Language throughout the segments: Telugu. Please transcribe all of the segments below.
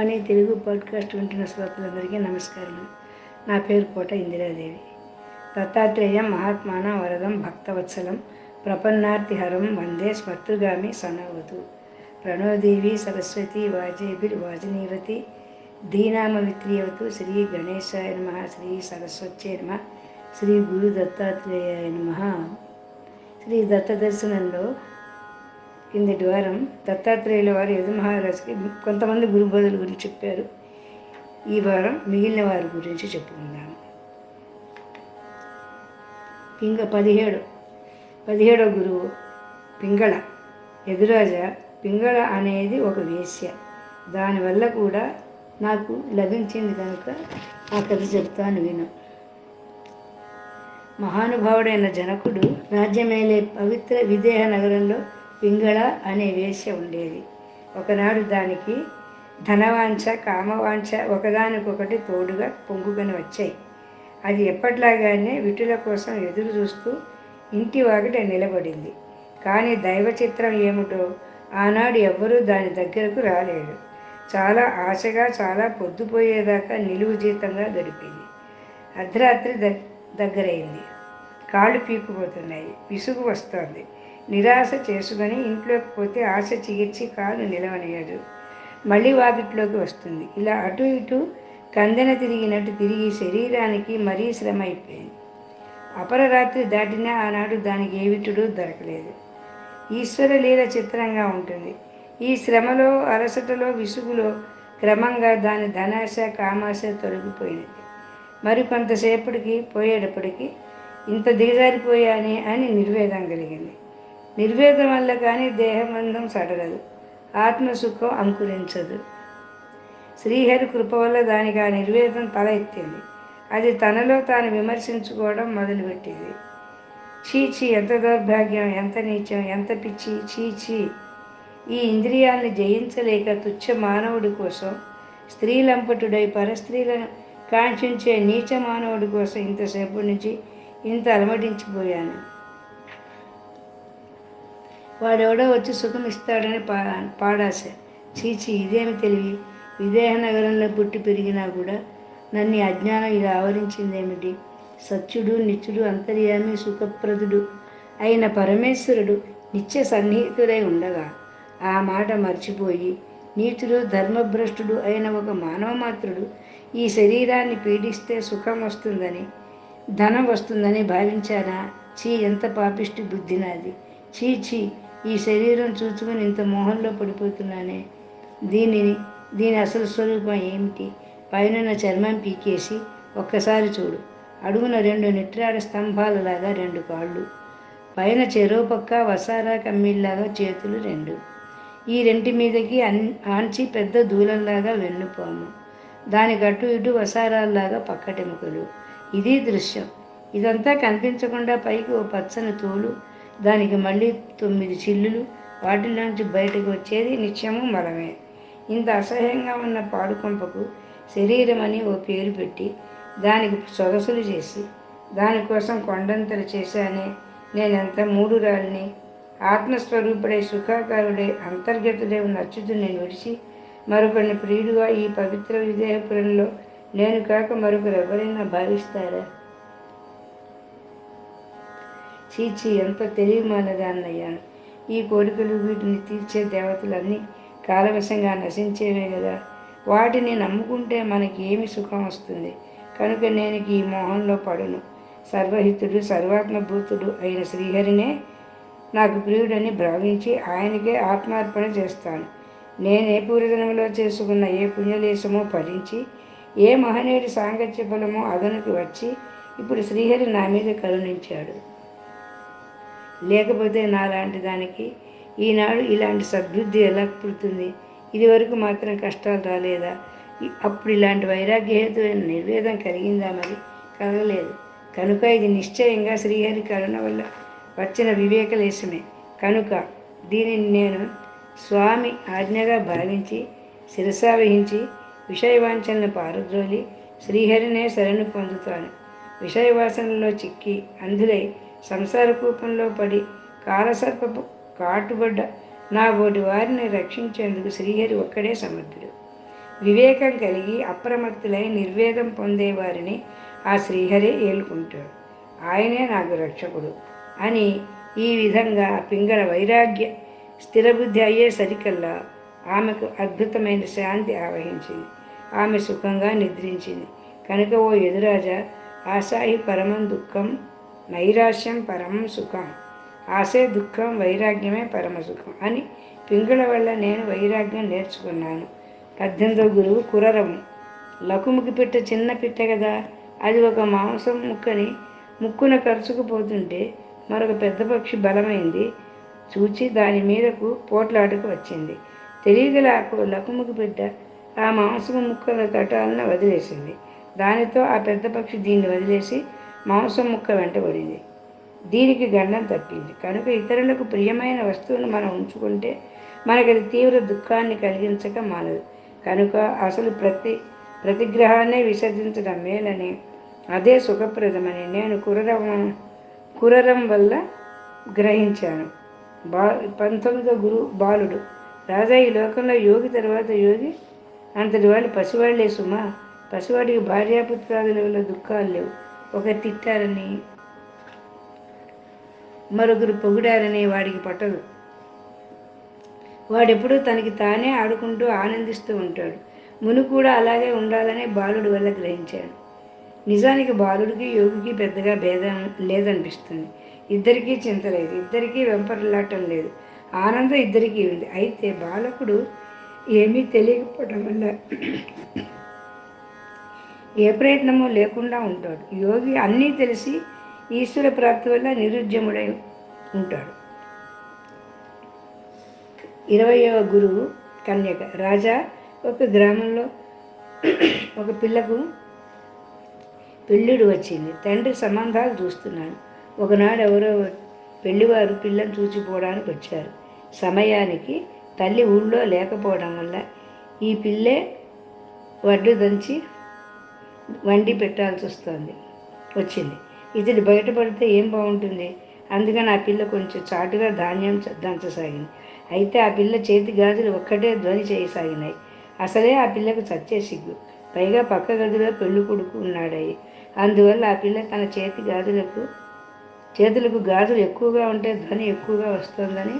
జ్ఞానవాణి తెలుగు పాడ్కాస్ట్ వింటున్న శ్రోతలందరికీ నమస్కారం నా పేరు కోట ఇందిరాదేవి. దత్తాత్రేయం మహాత్మాన వరదం భక్తవత్సలం ప్రపన్నార్తిహరం వందే స్మర్తృగామి సనవతు. ప్రణోదేవి సరస్వతి వాజేభిర్ వాజనీవతి ధీనామవిత్రియవతు శ్రీ గణేశాయ నమ శ్రీ సరస్వత్యే నమ శ్రీ గురు దత్తాత్రేయాయ నమ. శ్రీ దత్త దర్శనంలో కిందటి వారం దత్తాత్రేయుల వారు యదుమహారాజుకి కొంతమంది గురుబోధుల గురించి చెప్పారు. ఈ వారం మిగిలిన వారి గురించి చెప్పుకుందాము. పింగ పదిహేడు. పదిహేడో గురువు పింగళ. ఎదురాజ పింగళ అనేది ఒక వేశ్య. దానివల్ల కూడా నాకు లభించింది కనుక ఆ కథ చెప్తాను విను. మహానుభావుడైన జనకుడు రాజ్యమేలే పవిత్ర విదేహ నగరంలో పింగళ అనే వేశ్య ఉండేది. ఒకనాడు దానికి ధనవాంఛ కామవాంఛ ఒకదానికొకటి తోడుగా పొంగుకొని వచ్చాయి. అది ఎప్పట్లాగానే విటుల కోసం ఎదురు చూస్తూ ఇంటి వాకిట నిలబడింది. కానీ దైవ చిత్రం ఏమిటో ఆనాడు ఎవ్వరూ దాని దగ్గరకు రాలేడు చాలా ఆశగా చాలా పొద్దుపోయేదాకా నిలువు జీతంగా గడిపింది. అర్ధరాత్రి దగ్ దగ్గరైంది. కాళ్ళు పీక్కుపోతున్నాయి. విసుగు వస్తోంది. నిరాశ చేసుకొని ఇంట్లోకి పోతే ఆశ చిగిర్చి కాలు నిలవనియదు. మళ్ళీ వాకిట్లోకి వస్తుంది. ఇలా అటు ఇటు కందెన తిరిగినట్టు తిరిగి శరీరానికి మరీ శ్రమ అయిపోయింది అపరరాత్రి దాటినా ఆనాడు దానికి ఏవిటుడు దొరకలేదు. ఈశ్వర లీల చిత్రంగా ఉంటుంది. ఈ శ్రమలో అలసటలో విసుగులో క్రమంగా దాని ధనాశ కామాశ తొలగిపోయినది మరి కొంతసేపటికి పోయేటప్పటికి ఇంత దిగజారిపోయానే అని నిర్వేదం కలిగింది. నిర్వేదం వల్ల కానీ దేహబంధం సడలదు. ఆత్మసుఖం అంకురించదు. శ్రీహరి కృప వల్ల దానికి ఆ నిర్వేదం తల ఎత్తింది. అది తనలో తాను విమర్శించుకోవడం మొదలుపెట్టింది. చీచి ఎంత దౌర్భాగ్యం ఎంత నీచం ఎంత పిచ్చి చీచి ఈ ఇంద్రియాలను జయించలేక తుచ్చ మానవుడి కోసం స్త్రీలంపటుడై పరస్త్రీలను కాంక్షించే నీచ మానవుడి కోసం ఇంతసేపు నుంచి ఇంత అలమటించిపోయాను. వాడెవడో వచ్చి సుఖం ఇస్తాడని పా పాడాశ. చీచి ఇదేమి తెలివి? విదేహ నగరంలో పుట్టి పెరిగినా కూడా నన్ను అజ్ఞానం ఇలా ఆవరించిందేమిటి? సత్యుడు నిత్యుడు అంతర్యామి సుఖప్రదుడు అయిన పరమేశ్వరుడు నిత్య సన్నిహితుడై ఉండగా ఆ మాట మర్చిపోయి నీతుడు ధర్మభ్రష్టుడు అయిన ఒక మానవ మాత్రుడు ఈ శరీరాన్ని పీడిస్తే సుఖం వస్తుందని ధనం వస్తుందని భావించానా? చీ ఎంత పాపిష్టి బుద్ధి నాది. చీ చీ ఈ శరీరం చూసుకుని ఇంత మోహంలో పడిపోతున్నానే? దీనిని దీని అసలు స్వరూపం ఏమిటి? పైన చర్మం పీకేసి ఒక్కసారి చూడు. అడుగున రెండు నిట్రాడ స్తంభాలలాగా రెండు కాళ్ళు. పైన చెరువు పక్క వసారా కమ్మీల్లాగా చేతులు రెండు. ఈ రెంటి మీదకి అన్ ఆంచి పెద్ద దూలంలాగా వెన్నుపాము. దానికి అటు ఇటు వసారాల్లాగా పక్కటెముకలు. ఇది దృశ్యం. ఇదంతా కనిపించకుండా పైకి ఓ పచ్చని తోలు దానికి మళ్ళీ తొమ్మిది చిల్లులు వాటిలోంచి బయటకు వచ్చేది నిత్యము మలమే ఇంత అసహ్యంగా ఉన్న పాడుకొంపకు శరీరం అని ఓ పేరు పెట్టి దానికి సొగసులు చేసి దానికోసం కొండంతలు చేశానే నేనెంత మూడు రాళ్ళని ఆత్మస్వరూపుడై సుఖాకారుడై అంతర్గతుడై ఉన్న అచ్యుతుని విడిచి మరొకరిని ప్రియుడుగా ఈ పవిత్ర విదేహపురంలో నేను కాక మరొకరు ఎవరైనా భావిస్తారా? చీచి ఎంత తెలియమానదాన్నయ్యాను ఈ కోరికలు వీటిని తీర్చే దేవతలన్నీ కాలవశంగా నశించేవే కదా వాటిని నమ్ముకుంటే మనకి ఏమి సుఖం వస్తుంది? కనుక నేను ఈ మోహంలో పడును. సర్వహితుడు సర్వాత్మభూతుడు అయిన శ్రీహరినే నాకు ప్రియుడని భావించి ఆయనకే ఆత్మార్పణ చేస్తాను. నేనే పూర్వజన్మలో చేసుకున్న ఏ పుణ్యలేశమో ఫలించి ఏ మహనీయుడి సాంగత్య ఫలమో అదనుకు వచ్చి ఇప్పుడు శ్రీహరి నా మీద కరుణించాడు. లేకపోతే నాలాంటి దానికి ఈనాడు ఇలాంటి సద్బుద్ధి ఎలా పుడుతుంది? ఇదివరకు మాత్రం కష్టాలు రాలేదా? అప్పుడు ఇలాంటి వైరాగ్యహేతువైన నిర్వేదం కలిగిందా మరి? కలగలేదు. కనుక ఇది నిశ్చయంగా శ్రీహరి కరుణ వల్ల వచ్చిన వివేకలేశమే. కనుక దీనిని నేను స్వామి ఆజ్ఞగా భావించి శిరసా వహించి విషయవాంఛనను పారద్రోలి శ్రీహరినే శరణు పొందుతాను. విషయవాసనలో చిక్కి అందులై సంసార కూపంలో పడి కాలసర్పపు కాటుబడ్డ నా బోటి వారిని రక్షించేందుకు శ్రీహరి ఒక్కడే సమర్థుడు. వివేకం కలిగి అప్రమత్తులై నిర్వేదం పొందేవారిని ఆ శ్రీహరి ఏలుకుంటాడు. ఆయనే నాకు రక్షకుడు అని ఈ విధంగా పింగళ వైరాగ్య స్థిరబుద్ధి అయ్యేసరికల్లా ఆమెకు అద్భుతమైన శాంతి ఆవహించింది. ఆమె సుఖంగా నిద్రించింది. కనుక ఓ ఎదురాజా ఆశాయి పరమం దుఃఖం నైరాశ్యం పరమం సుఖం. ఆశే దుఃఖం వైరాగ్యమే పరమ సుఖం అని పింగళ వల్ల నేను వైరాగ్యం నేర్చుకున్నాను. పద్దెనిమిదో గురువు కురరము. లకుముకి పిట్ట చిన్న పిట్ట కదా అది ఒక మాంసం ముక్కని ముక్కున కరుచుకుపోతుంటే మరొక పెద్ద పక్షి బలమైంది చూచి దాని మీదకు పోట్లాటకు వచ్చింది. తెలియగల ఆ లకుముకి బిడ్డ ఆ మాంసము ముక్కల కటాలను వదిలేసింది. దానితో ఆ పెద్ద పక్షి దీన్ని వదిలేసి మాంసం ముక్క వెంటబడింది దీనికి గండం తప్పింది. కనుక ఇతరులకు ప్రియమైన వస్తువును మనం ఉంచుకుంటే మనకి అది తీవ్ర దుఃఖాన్ని కలిగించక మానదు. కనుక అసలు ప్రతి ప్రతిగ్రహాన్నే విసర్జించడం మేలని అదే సుఖప్రదమని నేను కురరం కురరం వల్ల గ్రహించాను. బా పంతొమ్మిదో గురు బాలుడు. రాజా ఈ లోకంలో యోగి తర్వాత యోగి? అంతటి వాళ్ళు పసివాళ్ళే సుమా. పసివాడికి భార్యాపుత్రాదుల వల్ల దుఃఖాలు లేవు. ఒకరు తిట్టారని మరొకరు పొగిడారని వాడికి పట్టదు. వాడెప్పుడూ తనకి తానే ఆడుకుంటూ ఆనందిస్తూ ఉంటాడు. మును కూడా అలాగే ఉండాలని బాలుడి వల్ల గ్రహించాడు. నిజానికి బాలుడికి యోగికి పెద్దగా భేదం లేదనిపిస్తుంది. ఇద్దరికీ చింత లేదు. ఇద్దరికీ వెంపర్లాటం లేదు. ఆనందం ఇద్దరికీ ఉంది. అయితే బాలకుడు ఏమీ తెలియకపోవడం వల్ల ఏ ప్రయత్నము లేకుండా ఉంటాడు. యోగి అన్నీ తెలిసి ఈశ్వర ప్రాప్తి వల్ల నిరుద్యముడై ఉంటాడు. ఇరవయవ గురువు కన్యక. రాజా ఒక గ్రామంలో ఒక పిల్లకు పెళ్ళిడు వచ్చింది. తండ్రి సంబంధాలు చూస్తున్నాడు. ఒకనాడు ఎవరో పెళ్ళివారు పిల్లని చూచిపోవడానికి వచ్చారు. సమయానికి తల్లి ఊళ్ళో లేకపోవడం వల్ల ఈ పిల్లే వడ్డు దంచి వండి పెట్టాల్సి వస్తుంది. వచ్చింది. ఇతడు బయటపడితే ఏం బాగుంటుంది? అందుకని ఆ పిల్ల కొంచెం చాటుగా ధాన్యం దంచసాగింది. అయితే ఆ పిల్ల చేతి గాజులు ఒక్కటే ధ్వని చేయసాగినాయి. అసలే ఆ పిల్లకు చచ్చే సిగ్గు. పైగా పక్క గదిలో పెళ్ళి కొడుకు ఉన్నాడయి అందువల్ల ఆ పిల్ల తన చేతి గాజులకు చేతులకు గాజులు ఎక్కువగా ఉంటే ధ్వని ఎక్కువగా వస్తుందని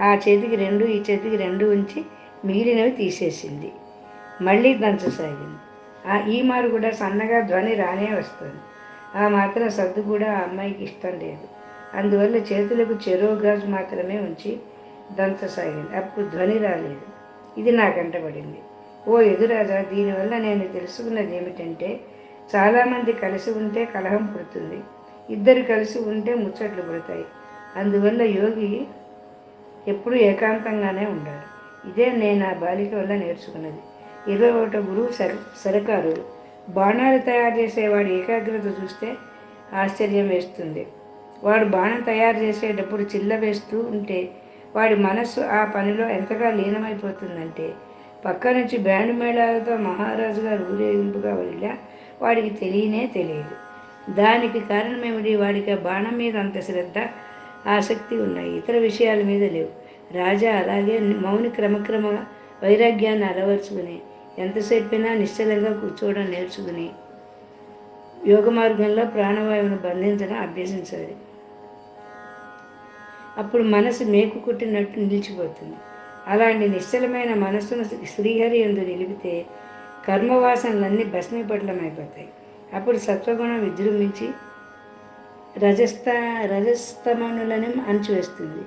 ఆ చేతికి రెండు ఈ చేతికి రెండు ఉంచి మిగిలినవి తీసేసింది. మళ్ళీ దంచసాగింది ఆ ఈ మారు కూడా సన్నగా ధ్వని రానే వస్తుంది. ఆ మాత్రం సర్దు కూడా ఆ అమ్మాయికి ఇష్టం లేదు. అందువల్ల చేతులకు చెరో గాజు మాత్రమే ఉంచి దంచసాగింది అప్పుడు ధ్వని రాలేదు. ఇది నా కంటపడింది ఓ ఎదురాజా దీనివల్ల నేను తెలుసుకున్నది ఏమిటంటే చాలామంది కలిసి ఉంటే కలహం పుడుతుంది. ఇద్దరు కలిసి ఉంటే ముచ్చట్లు పుడతాయి. అందువల్ల యోగి ఎప్పుడూ ఏకాంతంగానే ఉండాలి. ఇదే నేను ఆ బాలిక వల్ల నేర్చుకున్నది. ఇరవై ఒకటో గురువు సర సరకారుడు. బాణాలు తయారు చేసేవాడి ఏకాగ్రత చూస్తే ఆశ్చర్యం వేస్తుంది. వాడు బాణం తయారు చేసేటప్పుడు చిల్ల వేస్తూ ఉంటే వాడి మనస్సు ఆ పనిలో ఎంతగా లీనమైపోతుందంటే పక్క నుంచి బ్యాండ్ మేళాలతో మహారాజు గారు ఊరేగింపుగా వెళ్ళా వాడికి తెలియనే తెలియదు. దానికి కారణమేమిటి? వాడికి ఆ బాణం మీద అంత శ్రద్ధ ఆసక్తి ఉన్నాయి. ఇతర విషయాల మీద లేవు. రాజా అలాగే మౌని క్రమక్రమ వైరాగ్యాన్ని అలవర్చుకుని ఎంతసేపైనా నిశ్చలంగా కూర్చోవడం నేర్చుకుని యోగ మార్గంలో ప్రాణవాయువును బంధించడం అభ్యసించాలి. అప్పుడు మనసు మేకు కుట్టినట్టు నిలిచిపోతుంది. అలాంటి నిశ్చలమైన మనస్సును శ్రీహరి ఎందు నిలిపితే కర్మవాసనలన్నీ భస్మీపట్లమైపోతాయి. అప్పుడు సత్వగుణం విజృంభించి రజస్త రజస్తమనులని అణచివేస్తుంది.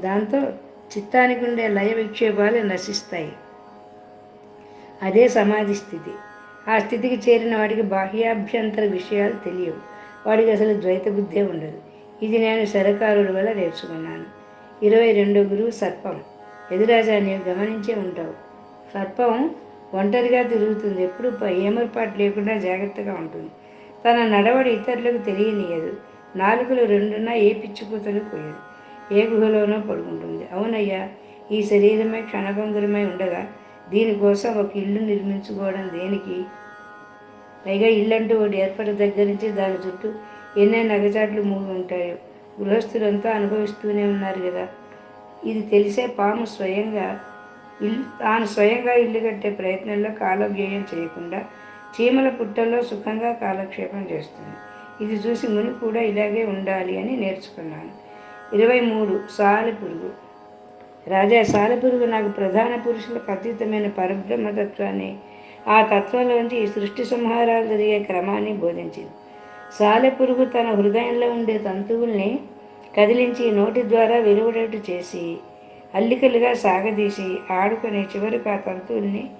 దాంతో చిత్తానికి ఉండే లయ విక్షేపాలు నశిస్తాయి. అదే సమాధి స్థితి. ఆ స్థితికి చేరిన వాడికి బాహ్యాభ్యంతర విషయాలు తెలియవు. వాడికి అసలు ద్వైత బుద్ధే ఉండదు. ఇది నేను సరకారుడి వల్ల నేర్చుకున్నాను. ఇరవై రెండో గురువు సర్పం. ఎదురాజా నీవు గమనించే ఉంటావు. సర్పం ఒంటరిగా తిరుగుతుంది. ఎప్పుడు ఏమర్పాటు లేకుండా జాగ్రత్తగా ఉంటుంది. తన నడవడి ఇతరులకు తెలియనియదు. నాలుగులు రెండున్నా ఏ పిచ్చికూతలు పోయేది? ఏ గుహలోనో పడుకుంటుంది. అవునయ్యా ఈ శరీరమే క్షణభంగురమై ఉండగా దీనికోసం ఒక ఇల్లు నిర్మించుకోవడం దేనికి? పైగా ఇల్లంటూ ఒకటి ఏర్పడిన దగ్గర నుంచి దాని చుట్టూ ఎన్నో నగచాట్లు మూగి ఉంటాయో. గృహస్థులంతా అనుభవిస్తూనే ఉన్నారు కదా. ఇది తెలిసే పాము స్వయంగా ఇల్లు తాను స్వయంగా ఇల్లు కట్టే ప్రయత్నంలో కాలవ్యయం చేయకుండా చీమల పుట్టల్లో సుఖంగా కాలక్షేపం చేస్తుంది. ఇది చూసి ముని కూడా ఇలాగే ఉండాలి అని నేర్చుకున్నాను. ఇరవై మూడు సాలెపురుగు. రాజా సాలెపురుగు నాకు ప్రధాన పురుషులకు అతీతమైన పరబ్రహ్మతత్వాన్ని ఆ తత్వంలోంచి ఈ సృష్టి సంహారాలు జరిగే క్రమాన్ని బోధించింది. సాలెపురుగు తన హృదయంలో ఉండే తంతువుల్ని కదిలించి నోటి ద్వారా వెలువడేట్టు చేసి అల్లికలుగా సాగదీసి ఆడుకునే చివరికి ఆ తంతువుల్ని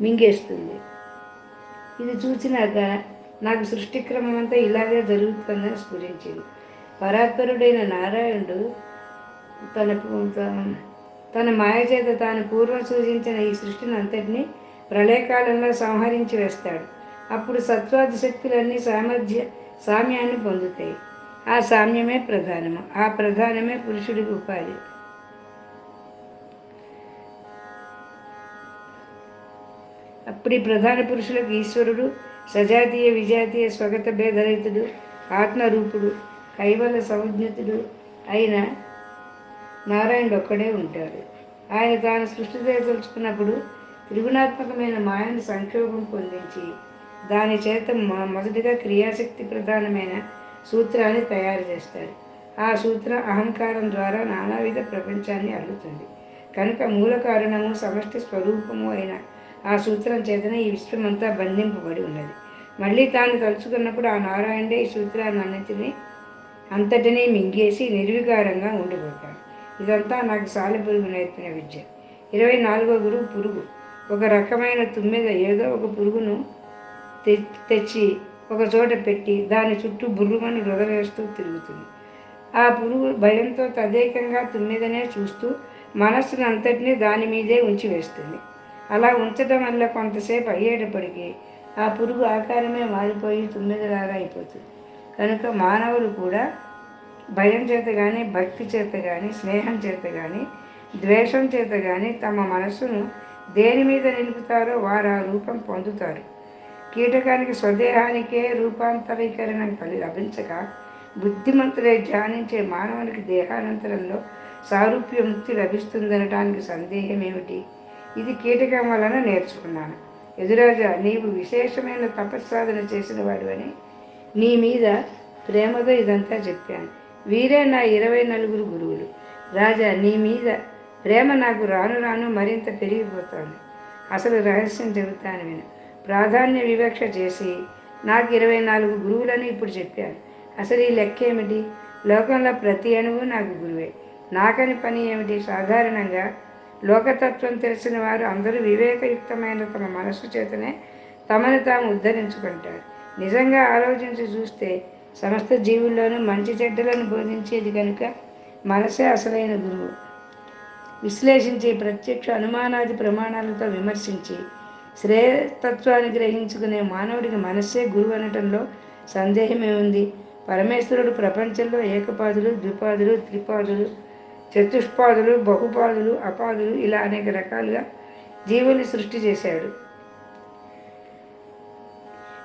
మింగేస్తుంది. ఇది చూసినాక నాకు సృష్టి క్రమం అంతా ఇలాగే జరుగుతుందని స్ఫురించింది. పరాత్పరుడైన నారాయణుడు తన తన- తన మాయ చేత తాను పూర్వం సూచించిన ఈ సృష్టిని అంతటినీ ప్రళయకాలంలో సంహరించి వేస్తాడు. అప్పుడు సత్వాది శక్తులన్నీ సామర్థ్య సామ్యాన్ని పొందుతాయి. ఆ సామ్యమే ప్రధానము. ఆ ప్రధానమే పురుషుడికి ఉపాధి. అప్పుడు ఈ ప్రధాన పురుషులకు ఈశ్వరుడు సజాతీయ విజాతీయ స్వగత భేదరహితుడు ఆత్మరూపుడు. కైవల సంజ్ఞతుడు అయిన నారాయణుడు ఒక్కడే ఉంటాడు. ఆయన తాను సృష్టి తలుచుకున్నప్పుడు త్రిగుణాత్మకమైన మాయను సంక్షోభం పొందించి దాని చేత మొదటిగా క్రియాశక్తి ప్రధానమైన సూత్రాన్ని తయారు చేస్తాడు. ఆ సూత్రం అహంకారం ద్వారా నానావిధ ప్రపంచాన్ని అల్లుతుంది. కనుక మూల కారణము సమష్టి స్వరూపము అయిన ఆ సూత్రం చేతనే ఈ విశ్వమంతా బంధింపబడి ఉన్నది. మళ్ళీ తాను తలుచుకున్నప్పుడు ఆ నారాయణుడే ఈ సూత్రాన్ని అన్నింటినీ అంతటినీ మింగేసి నిర్వికారంగా ఉండిపోతాడు. ఇదంతా నాకు సాలెపురుగు నేర్పిన విద్య. ఇరవై నాలుగో గురువు పురుగు. ఒక రకమైన తుమ్మెద ఏదో ఒక పురుగును తె- తెచ్చి ఒక చోట పెట్టి దాని చుట్టూ బుర్రుమని రుదవేస్తూ తిరుగుతుంది. ఆ పురుగు భయంతో తదేకంగా తుమ్మెదనే చూస్తూ మనస్సును అంతటినీ దాని మీదే ఉంచి వేస్తుంది. అలా ఉంచడం వల్ల కొంతసేపు అయ్యేటప్పటికీ ఆ పురుగు ఆకారమే మారిపోయి తుమ్మెదలాగా అయిపోతుంది. కనుక మానవులు కూడా భయం చేత కానీ భక్తి చేత కానీ స్నేహం చేత కానీ ద్వేషం చేత కానీ తమ మనస్సును దేని మీద నిలుపుతారో వారు ఆ రూపం పొందుతారు. కీటకానికి స్వదేహానికే రూపాంతరీకరణం కలి లభించక బుద్ధిమంతులే ధ్యానించే మానవునికి దేహానంతరంలో సారూప్య ముక్తి లభిస్తుందనటానికి సందేహం ఏమిటి ఇది కీటకం వలన నేర్చుకున్నాను. ఎదురాజా నీవు విశేషమైన తపస్సాధన చేసిన వాడివని నీ మీద ప్రేమతో ఇదంతా చెప్పాను. వీరే నా ఇరవై నలుగురు గురువులు. రాజా నీ మీద ప్రేమ నాకు రాను రాను మరింత పెరిగిపోతోంది అసలు రహస్యం చెబుతాను నేను ప్రాధాన్య వివక్ష చేసి నాకు ఇరవై నాలుగు గురువులని ఇప్పుడు చెప్పాను. అసలు ఈ లెక్క ఏమిటి లోకంలో ప్రతి అణువు నాకు గురువే. నాకని పని ఏమిటి? సాధారణంగా లోకతత్వం తెలిసిన వారు అందరూ వివేకయుక్తమైన తమ మనస్సు చేతనే తమను తాము ఉద్ధరించుకుంటారు. నిజంగా ఆలోచించి చూస్తే సమస్త జీవుల్లోనూ మంచి చెడ్డలను బోధించేది కనుక మనసే అసలైన గురువు. విశ్లేషించి ప్రత్యక్ష అనుమానాది ప్రమాణాలతో విమర్శించి శ్రేయతత్వాన్ని గ్రహించుకునే మానవుడికి మనస్సే గురువు అనటంలో సందేహమే ఉంది. పరమేశ్వరుడు ప్రపంచంలో ఏకపాదులు ద్విపాదులు త్రిపాదులు చతుష్పాదులు బహుపాదులు అపాదులు ఇలా అనేక రకాలుగా జీవుల్ని సృష్టి చేశాడు.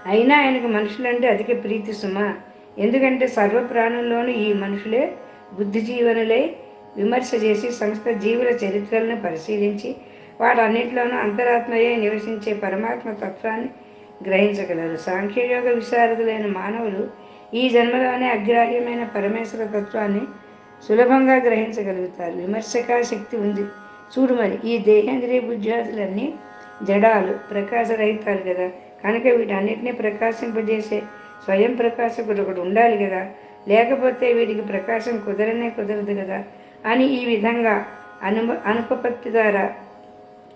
అయినా ఆయనకు మనుషులంటే అధిక ప్రీతి సుమ. ఎందుకంటే సర్వ ప్రాణుల్లోనూ ఈ మనుషులే బుద్ధిజీవనులై విమర్శ చేసి సంస్థ జీవుల చరిత్రలను పరిశీలించి వాటన్నింటిలోనూ అంతరాత్మయే నివసించే పరమాత్మ తత్వాన్ని గ్రహించగలరు. సాంఖ్యయోగ విశారదులైన మానవులు ఈ జన్మలోనే అగ్రాహ్యమైన పరమేశ్వర తత్వాన్ని సులభంగా గ్రహించగలుగుతారు. విమర్శక శక్తి ఉంది. చూడు మరి ఈ దేహేంద్రియ బుద్ధ్యాదులన్నీ జడాలు ప్రకాశరహితాలు కదా. కనుక వీటన్నిటినీ ప్రకాశింపజేసే స్వయం ప్రకాశకుడు ఒకడు ఉండాలి కదా. లేకపోతే వీటికి ప్రకాశం కుదరనే కుదరదు కదా అని ఈ విధంగా అను అనుపపత్తి ద్వారా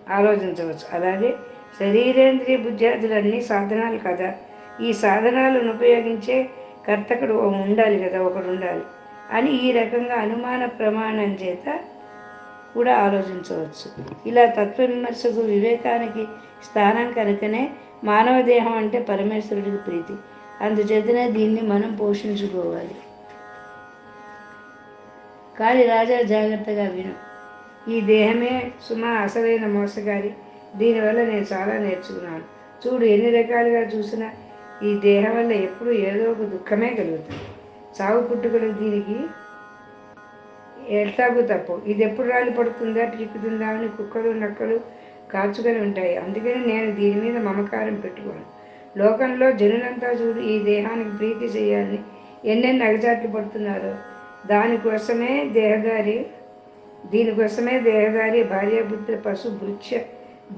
ఆలోచించవచ్చు. అలాగే శరీరేంద్రియ బుద్ధ్యాదులన్నీ సాధనాలు కదా. ఈ సాధనాలను ఉపయోగించే కర్తకుడు ఉండాలి కదా ఒకడు ఉండాలి అని ఈ రకంగా అనుమాన ప్రమాణం చేత కూడా ఆలోచించవచ్చు. ఇలా తత్వ విమర్శకు వివేకానికి స్థానం కనుకనే మానవ దేహం అంటే పరమేశ్వరుడికి ప్రీతి. అందుచేతనే దీన్ని మనం పోషించుకోవాలి. కానీ రాజా జాగ్రత్తగా విను. ఈ దేహమే సుమ అసలైన మోసగారి. దీనివల్ల నేను చాలా నేర్చుకున్నాను. చూడు ఎన్ని రకాలుగా చూసినా ఈ దేహం వల్ల ఎప్పుడూ ఏదో ఒక దుఃఖమే కలుగుతుంది. చావు పుట్టుకలు దీనికి ఎట్లాగూ తప్పు ఇది ఎప్పుడు రాలి పడుతుందా పీకుతుందా అని కుక్కలు నక్కలు కాచుకొని ఉంటాయి. అందుకని నేను దీని మీద మమకారం పెట్టుకోను. లోకంలో జనులంతా చూడు ఈ దేహానికి ప్రీతి చేయాలని ఎన్నెన్ని అగజాట్లు పడుతున్నారో. దానికోసమే దేహదారి దీనికోసమే దేహదారి భార్యాపుత్ర పశు భృత్య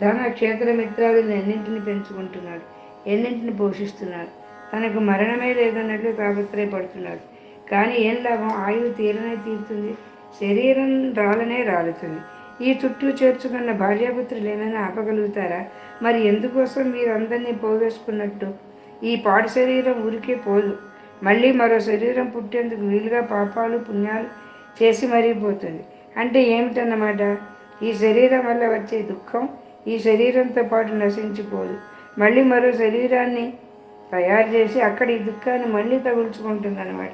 ధన క్షేత్రమిత్రాదులను ఎన్నింటిని పెంచుకుంటున్నాడు? ఎన్నింటిని పోషిస్తున్నాడు? తనకు మరణమే లేదన్నట్లు తాపత్రయపడుతున్నాడు. కానీ ఏం లాభం? ఆయువు తీరనే తీరుతుంది. శరీరం రాలనే రాలుతుంది. ఈ చుట్టూ చేర్చుకున్న భార్యాపుత్రులు ఏమైనా ఆపగలుగుతారా? మరి ఎందుకోసం మీరు అందరినీ పోగేసుకున్నట్టు? ఈ పాడు శరీరం ఊరికే పోదు. మళ్ళీ మరో శరీరం పుట్టేందుకు వీలుగా పాపాలు పుణ్యాలు చేసి మరిగిపోతుంది అంటే ఏమిటన్నమాట? ఈ శరీరం వల్ల వచ్చే దుఃఖం ఈ శరీరంతో పాటు నశించిపోదు మళ్ళీ మరో శరీరాన్ని తయారు చేసి అక్కడ ఈ దుఃఖాన్ని మళ్ళీ తగులుచుకుంటుంది అనమాట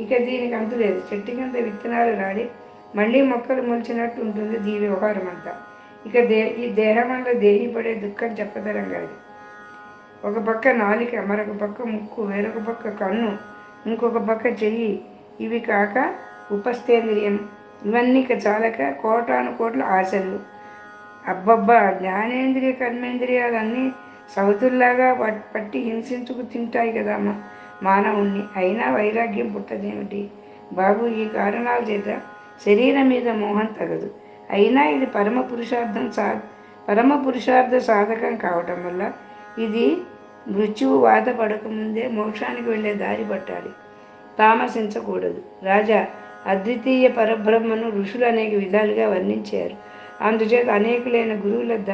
ఇక దీనికి అంతులేదు చెట్టు కింద విత్తనాలు రాడి మళ్ళీ మొక్కలు మొలిచినట్టు ఉంటుంది దీని వ్యవహారం అంతా. ఇక దే ఈ దేహం వల్ల దేహి పడే దుఃఖం చెప్పదరం కాదు ఒక పక్క నాలిక మరొక పక్క ముక్కు వేరొక పక్క కన్ను ఇంకొక పక్క చెయ్యి. ఇవి కాక ఉపస్థేంద్రియం. ఇవన్నీ ఇక చాలక కోటాను కోట్ల ఆశలు. అబ్బబ్బా జ్ఞానేంద్రియ కర్మేంద్రియాలన్నీ సౌతుల్లాగా పట్టి హింసించుకు తింటాయి కదా మానవుణ్ణి. అయినా వైరాగ్యం పుట్టదేమిటి? బాబు ఈ కారణాల చేత శరీరం మీద మోహం తగదు. అయినా ఇది పరమ పురుషార్థం సా పరమ పురుషార్థ సాధకం కావటం వల్ల ఇది మృత్యువు వాత పడకముందే మోక్షానికి వెళ్ళే దారి పట్టాలి. తామసించకూడదు. రాజా అద్వితీయ పరబ్రహ్మను ఋషులు అనేక విధాలుగా వర్ణించారు. అందుచేత అనేకులైన గురువుల వద్ద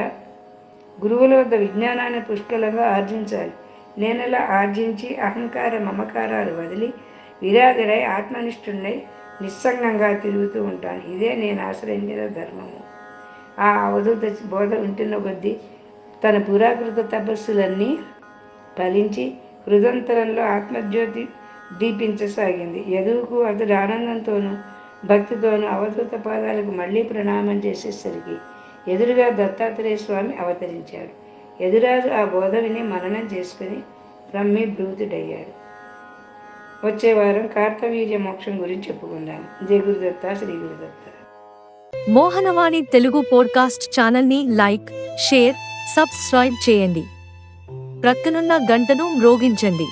గురువుల వద్ద విజ్ఞానాన్ని పుష్కలంగా ఆర్జించాలి. నేనలా ఆర్జించి అహంకార మమకారాలు వదిలి విరాగరై ఆత్మనిష్ఠుణ్ణై నిస్సంగంగా తిరుగుతూ ఉంటాను. ఇదే నేను ఆశ్రయించిన ధర్మము. ఆ అవధూత బోధ వింటున్న కొద్దీ తన పురాకృత తపస్సులన్నీ ఫలించి హృదంతరంలో ఆత్మజ్యోతి దీపించసాగింది. ఎదువుకు అతడు ఆనందంతోనూ భక్తితోనూ అవధూత పాదాలకు మళ్ళీ ప్రణామం చేసేసరికి ఎదురుగా దత్తాత్రేయ స్వామి అవతరించాడు. ఎదురాజు ఆ బోధవిని మననం చేసుకుని బ్రహ్మి వచ్చే వారం కార్తవీర్య మోక్షం గురించి చెప్పుకుందాం. జయ గురుదత్త శ్రీ గురుదత్త. మోహనవాణి తెలుగు పోడ్కాస్ట్ ఛానల్ని లైక్ షేర్ సబ్స్క్రైబ్ చేయండి. ప్రక్కనున్న గంటను మ్రోగించండి.